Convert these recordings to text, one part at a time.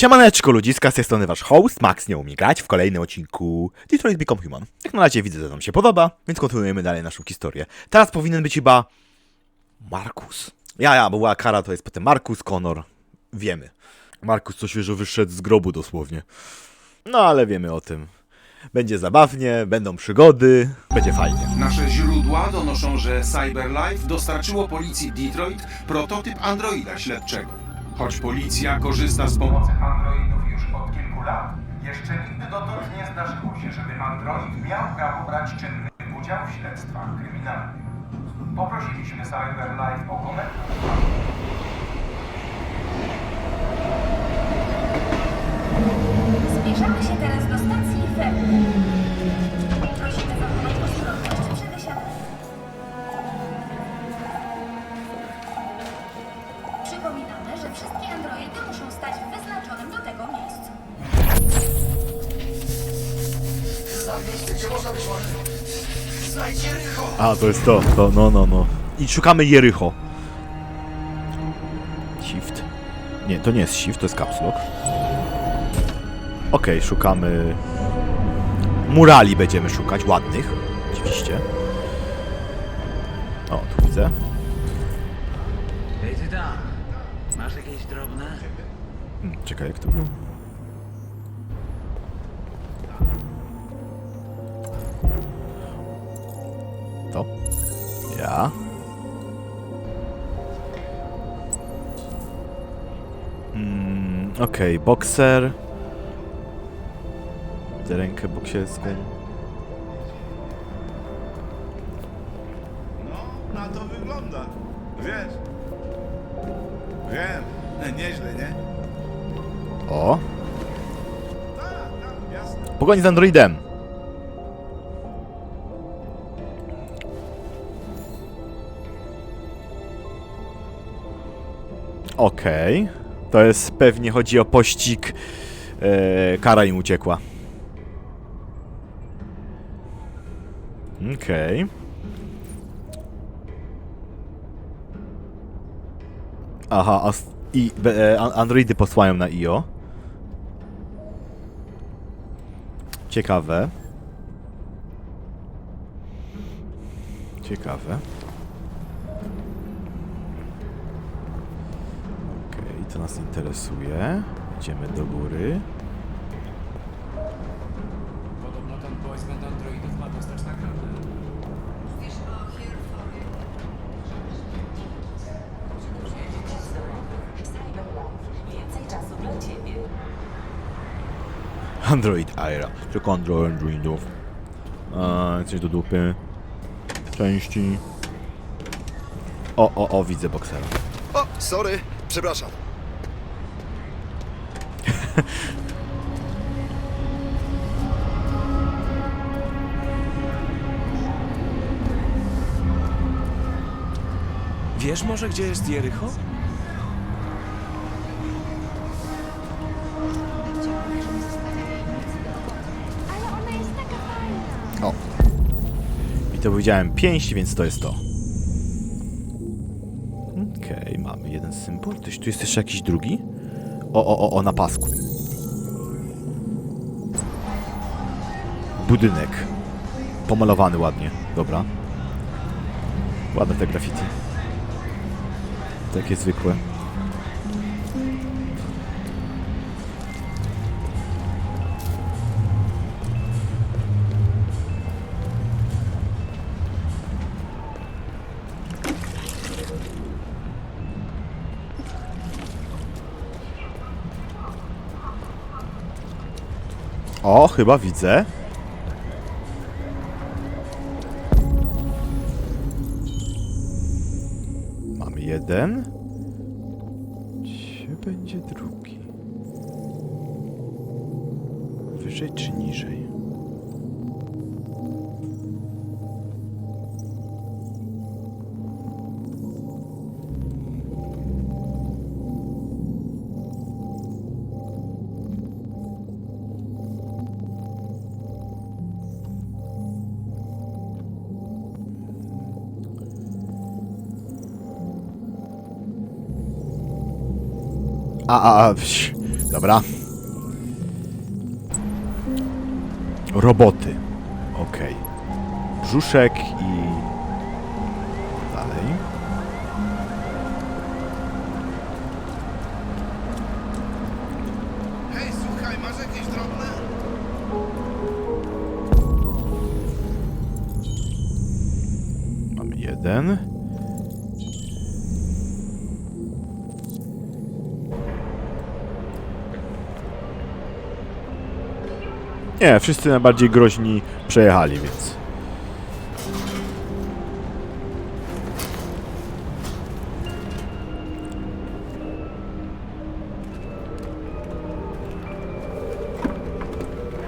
Siemaneczko ludziska, z tej strony wasz host, Max nie umie grać w kolejnym odcinku Detroit Become Human. Jak na razie widzę, że nam się podoba, więc kontynuujemy dalej naszą historię. Teraz powinien być chyba... Markus. Ja, ja, bo była kara, to jest potem Markus, Connor. Wiemy. Markus co świeżo wyszedł z grobu dosłownie. No ale wiemy o tym. Będzie zabawnie, będą przygody, będzie fajnie. Nasze źródła donoszą, że CyberLife dostarczyło policji Detroit prototyp androida śledczego. Choć policja korzysta z pomocy androidów już od kilku lat, jeszcze nigdy dotąd nie zdarzyło się, żeby android miał prawo brać czynny udział w śledztwach kryminalnych. Poprosiliśmy CyberLife o komentarz. Zbliżamy się teraz do stacji Wembley. Prosimy zachować A, to jest to, to, no, no, no. I szukamy Jericho. Shift. Nie, to nie jest shift, to jest caps lock. Okej, szukamy... Murali będziemy szukać, ładnych. Oczywiście. O, tu widzę. Ej ty tam, masz jakieś drobne? Hmm, Czekaj, jak to było? Okej, bokser. Widzę rękę boksierską. No, na to wygląda. Wiesz? Wiem, nieźle, nie? O! Tak, tak. Pogoń z androidem! Okej. To jest pewnie chodzi o pościg. E, kara im uciekła. Okej. Aha, a i e, an- androidy posłają na IO. Ciekawe. Ciekawe. To nas interesuje. Idziemy do góry. Podobno ten boysband androidów ma dostać nagrodę. Więcej czasu dla ciebie. Android Aira. Tylko Android Androidów. A, coś do dupy. Części. O, o, o, widzę boksera. O, sorry, przepraszam. Wiesz może, gdzie jest Jericho? O. I to powiedziałem pięść, więc to jest to. Okej, mamy jeden symbol. Tyś, tu jest jeszcze jakiś drugi? O, o, o, na pasku. Budynek. Pomalowany ładnie. Dobra. Ładne te graffiti. Takie zwykłe. O, chyba widzę. Będzie drugi? Wyżej czy niżej? A, a, pś, Dobra. Roboty. Okej. Brzuszek i... Dalej. Hej, słuchaj, masz jakieś drobne? Mamy jeden. Nie, wszyscy najbardziej groźni przejechali, więc...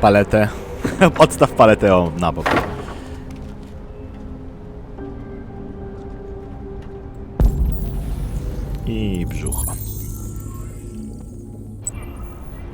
Paletę. Odstaw paletę o, na bok. I brzucho.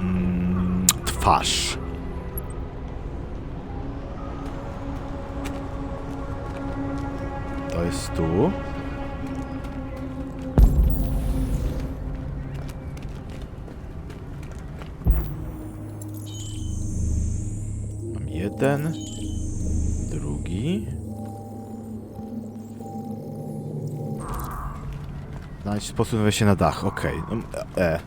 Mm, twarz. To jest tu. Mam jeden, drugi. Znajdź sposób na wejście na dach, okej. No, e.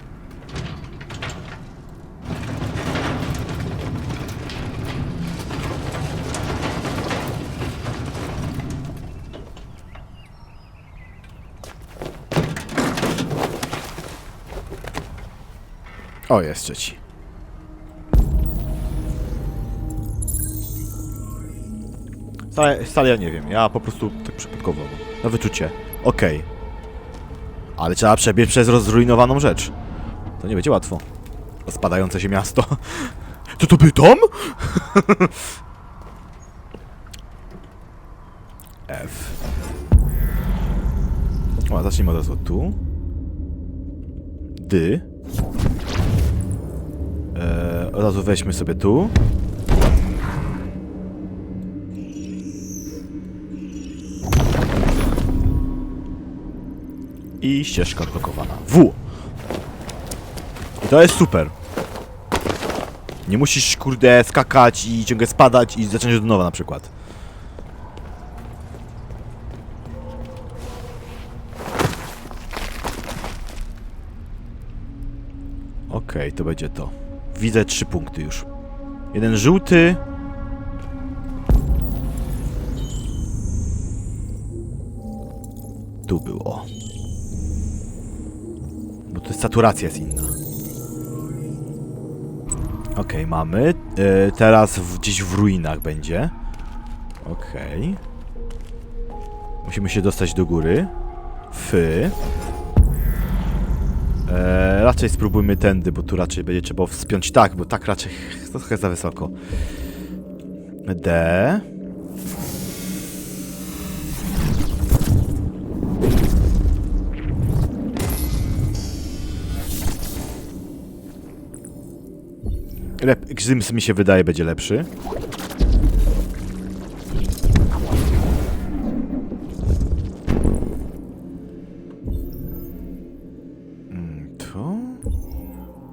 O, jest trzeci. Stale, stale ja nie wiem, ja po prostu tak przypadkowo. Na wyczucie. Okej. Ale trzeba przebiec przez rozrujnowaną rzecz. To nie będzie łatwo. Spadające się miasto. To to był dom? F. O, zacznijmy od razu tu. D. Od razu weźmy sobie tu. I ścieżka odblokowana. W. I to jest super. Nie musisz, kurde, skakać i ciągle spadać i zacząć od nowa na przykład. Okej, to będzie to. Widzę trzy punkty już. Jeden żółty. Tu było. Bo to jest saturacja jest inna. Okej, mamy. E, teraz w, gdzieś w ruinach będzie. Okej. Musimy się dostać do góry. Fy. E, raczej spróbujmy tędy, bo tu raczej będzie trzeba wspiąć tak, bo tak raczej to trochę za wysoko. D. Lep mi się wydaje będzie lepszy.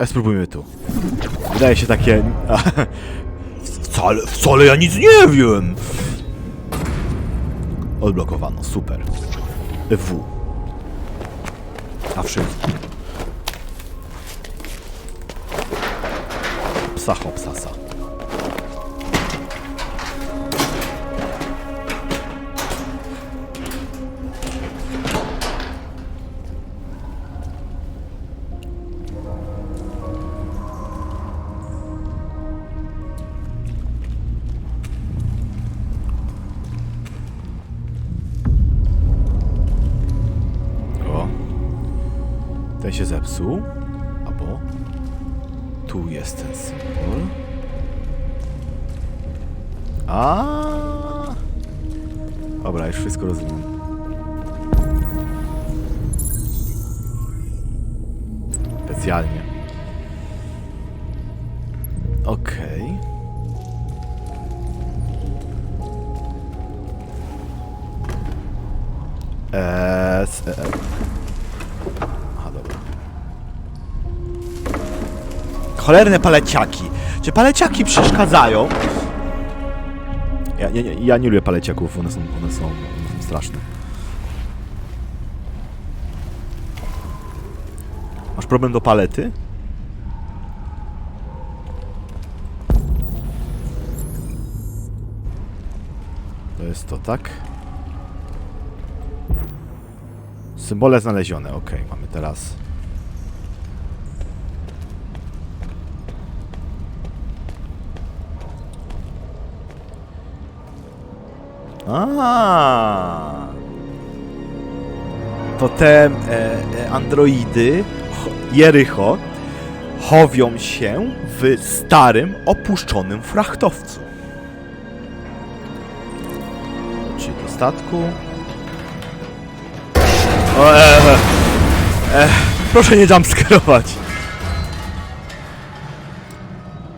A spróbujmy tu. Wydaje się takie... Wcale, wcale ja nic nie wiem! Odblokowano, super. W. A wszystko. Psa hopsasa. Ten się zepsuł. Albo... Tu jest ten symbol. A. Dobra, już wszystko rozumiem. Specjalnie. Okej. Eee, Cholerne paleciaki. Czy paleciaki przeszkadzają? Ja nie, nie, ja nie lubię paleciaków, one są, one są, one są straszne. Masz problem do palety? To jest to, tak? Symbole znalezione, ok, mamy teraz. A. To te e, e, androidy cho- Jericho chowią się w starym, opuszczonym frachtowcu. Czyli do statku. O, e, e, e, proszę nie jumpscarować.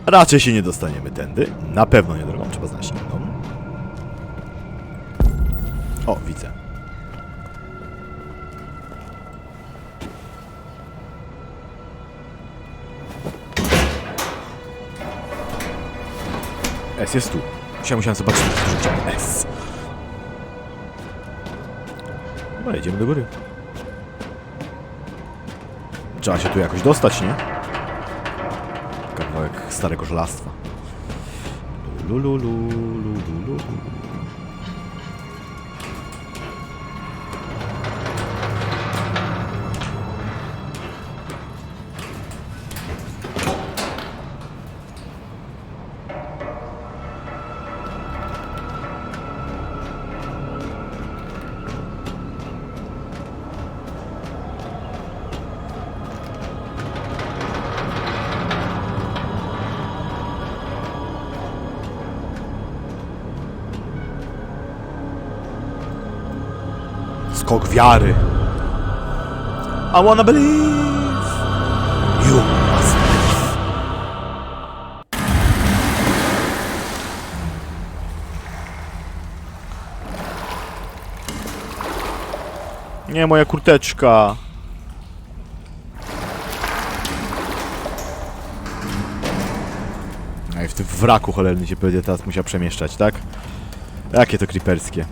Raczej się nie dostaniemy tędy. Na pewno nie drogą, trzeba znaleźć inną. O, widzę. S jest tu. Musiałem, musiałem zobaczyć, że widziałem S. Dobra, idziemy do góry. Trzeba się tu jakoś dostać, nie? Kawałek starego żelastwa. Lulu, lulu, lulu. Skok wiary. I wanna believe. You must believe. Nie, moja kurteczka. A i w tym wraku cholerny się będzie teraz musiał przemieszczać, tak? Jakie to creeperskie.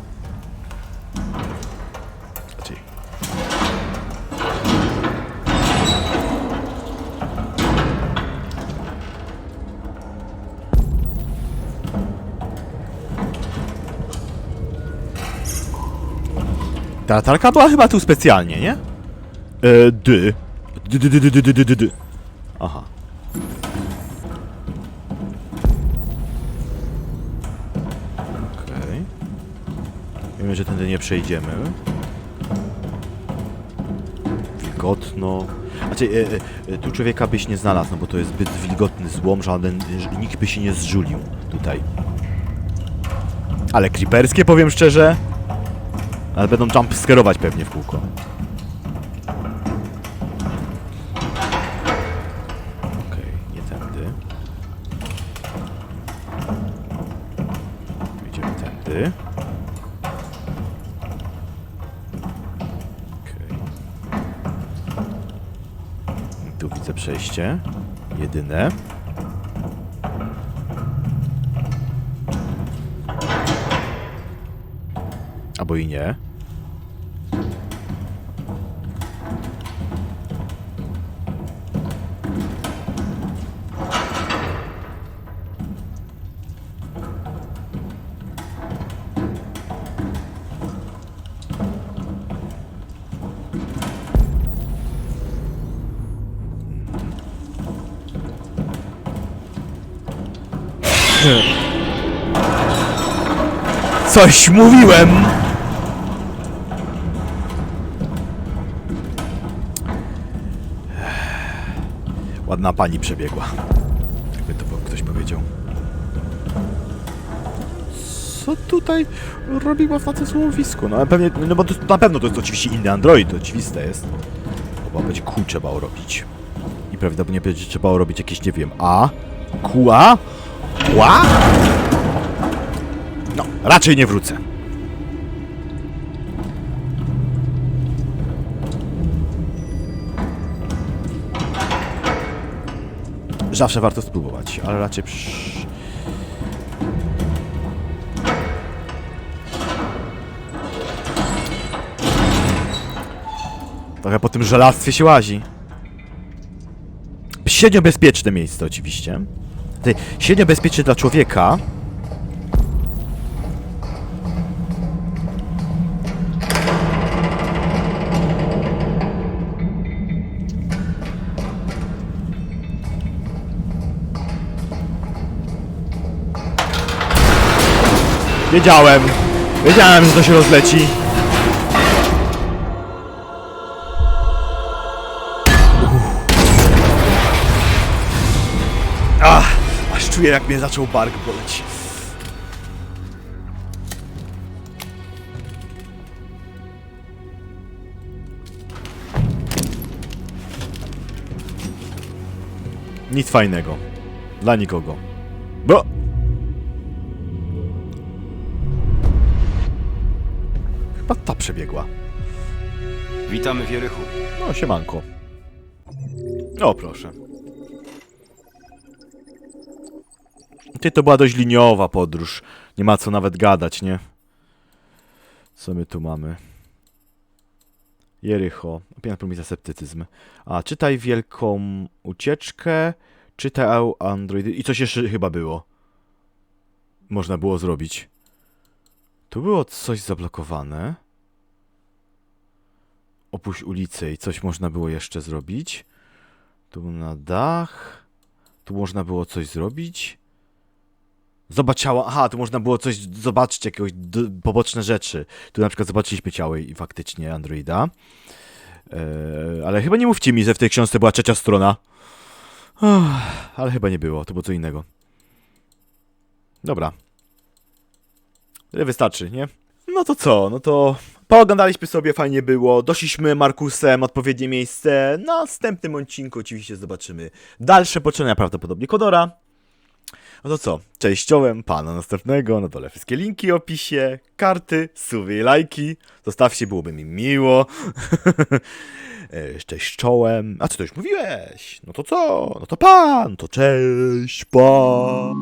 Ta latarka była chyba tu specjalnie, nie? E, dy. Dy, dy, dy, dy, dy, dy, dy. Aha. Okej. Wiemy, że tędy nie przejdziemy. Wilgotno. Znaczy, e, e, tu człowieka byś nie znalazł, no bo to jest zbyt wilgotny złom, żaden, nikt by się nie zżulił tutaj. Ale creeperskie, powiem szczerze. Ale będą jump skerować pewnie w kółko. Okej, nie tędy. Idziemy tędy. Okej. Tu widzę przejście. Jedyne. Albo i nie. Coś mówiłem! Ładna pani przebiegła. Jakby to ktoś powiedział. Co tutaj robiła w tym słowisku? No pewnie, no bo to, na pewno to jest oczywiście inny Android, to oczywiste jest. Chyba będzie Q trzeba robić. I prawdopodobnie będzie trzeba robić jakieś, nie wiem, A, Q, A, Ła? No, raczej nie wrócę. Zawsze warto spróbować, ale raczej przy... Trochę po tym żelastwie się łazi. Średnio bezpieczne miejsce oczywiście. Średnio bezpieczne dla człowieka. Wiedziałem. Wiedziałem, że to się rozleci. Ach, aż czuję jak mnie zaczął bark boleć. Nic fajnego. Dla nikogo. Chyba ta przebiegła. Witamy w Jerychu. No, siemanko. O, proszę. Ty, to była dość liniowa podróż. Nie ma co nawet gadać, nie? Co my tu mamy? Jericho. Opina promisa sceptycyzm. A, czytaj wielką ucieczkę. Czytaj Android. I coś jeszcze chyba było. Można było zrobić. Tu było coś zablokowane. Opuść ulicę i coś można było jeszcze zrobić. Tu na dach. Tu można było coś zrobić. Zobacz ciała. Aha, tu można było coś zobaczyć, jakieś poboczne rzeczy. Tu na przykład zobaczyliśmy ciało i faktycznie Androida. Eee, ale chyba nie mówcie mi, że w tej książce była trzecia strona. Uff, ale chyba nie było, to było co innego. Dobra. Tyle wystarczy, nie? No to co? No to pooglądaliśmy sobie, fajnie było. Doszliśmy Markusem, odpowiednie miejsce. Na następnym odcinku oczywiście zobaczymy dalsze poczynania, prawdopodobnie Kodora. No to co? Cześć czołem, pana następnego. Na dole wszystkie linki opisie, karty, suwy i lajki. Zostawcie, byłoby mi miło. Cześć czołem. A co to już mówiłeś? No to co? No to pan, to cześć, pa.